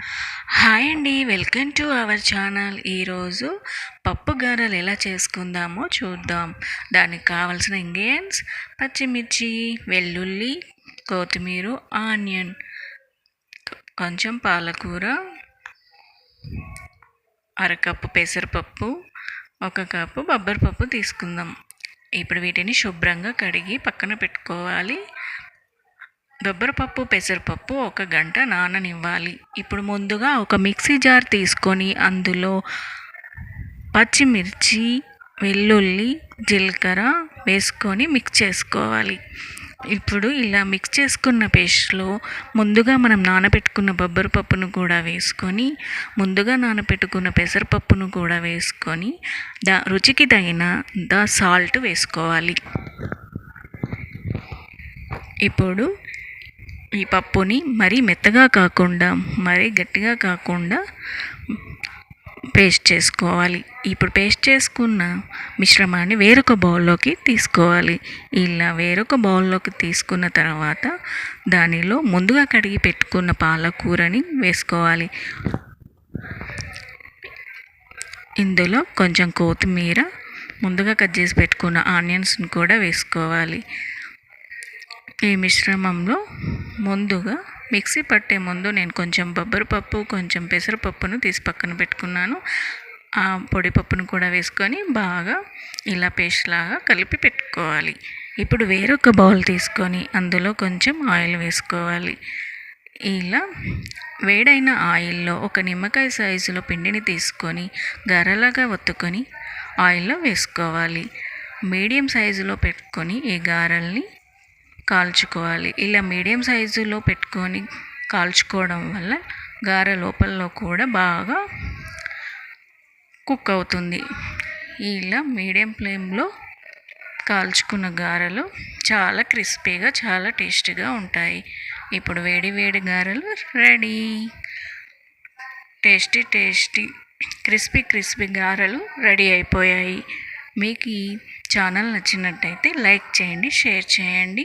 Hi అండి welcome to our channel. ఈరోజు పప్పు గారెలు ఎలా చేసుకుందామో చూద్దాం. దానికి కావాల్సిన ఇంగ్రీడియంట్స్ పచ్చిమిర్చి వెల్లుల్లి కొత్తిమీర ఆనియన్ కొంచెం పాలకూర అరకప్పు పెసరపప్పు ఒక కప్పు బొబ్బరిపప్పు తీసుకుందాం. ఇప్పుడు వీటిని శుభ్రంగా కడిగి పక్కన పెట్టుకోవాలి. బొబ్బరపప్పు పెసరపప్పు ఒక గంట నాననివ్వాలి. ఇప్పుడు ముందుగా ఒక మిక్సీ జార్ తీసుకొని అందులో పచ్చిమిర్చి వెల్లుల్లి జీలకర్ర వేసుకొని మిక్స్ చేసుకోవాలి. ఇప్పుడు ఇలా మిక్స్ చేసుకున్న పేస్ట్లో ముందుగా మనం నానబెట్టుకున్న బొబ్బరపప్పును కూడా వేసుకొని ముందుగా నానబెట్టుకున్న పెసరపప్పును కూడా వేసుకొని దా రుచికి తగిన ద సాల్ట్ వేసుకోవాలి. ఇప్పుడు ఈ పప్పుని మరీ మెత్తగా కాకుండా మరీ గట్టిగా కాకుండా పేస్ట్ చేసుకోవాలి. ఇప్పుడు పేస్ట్ చేసుకున్న మిశ్రమాన్ని వేరొక బౌల్లోకి తీసుకోవాలి. ఇలా వేరొక బౌల్లోకి తీసుకున్న తర్వాత దానిలో ముందుగా కడిగి పెట్టుకున్న పాలకూరని వేసుకోవాలి. ఇందులో కొంచెం కొత్తిమీర ముందుగా కట్ చేసి పెట్టుకున్న ఆనియన్స్ని కూడా వేసుకోవాలి. ఈ మిశ్రమంలో ముందుగా మిక్సీ పట్టే ముందు నేను కొంచెం బొబ్బరిపప్పు కొంచెం పెసరపప్పును తీసి పక్కన పెట్టుకున్నాను. ఆ పొడి పప్పును కూడా వేసుకొని బాగా ఇలా పేస్ట్ లాగా కలిపి పెట్టుకోవాలి. ఇప్పుడు వేరొక బౌల్ తీసుకొని అందులో కొంచెం ఆయిల్ వేసుకోవాలి. ఇలా వేడైన ఆయిల్లో ఒక నిమ్మకాయ సైజులో పిండిని తీసుకొని గరలాగా ఒత్తుకొని ఆయిల్లో వేసుకోవాలి. మీడియం సైజులో పెట్టుకొని ఈ గారెల్ని కాల్చుకోవాలి. ఇలా మీడియం సైజులో పెట్టుకొని కాల్చుకోవడం వల్ల గారె లోపల్లో కూడా బాగా కుక్ అవుతుంది. ఇలా మీడియం ఫ్లేమ్లో కాల్చుకున్న గారెలు చాలా క్రిస్పీగా చాలా టేస్టీగా ఉంటాయి. ఇప్పుడు వేడి వేడి గారెలు ready. Tasty tasty crispy crispy గారెలు రెడీ అయిపోయాయి. మీకు ఈ ఛానల్ నచ్చినట్టయితే లైక్ చేయండి షేర్ చేయండి.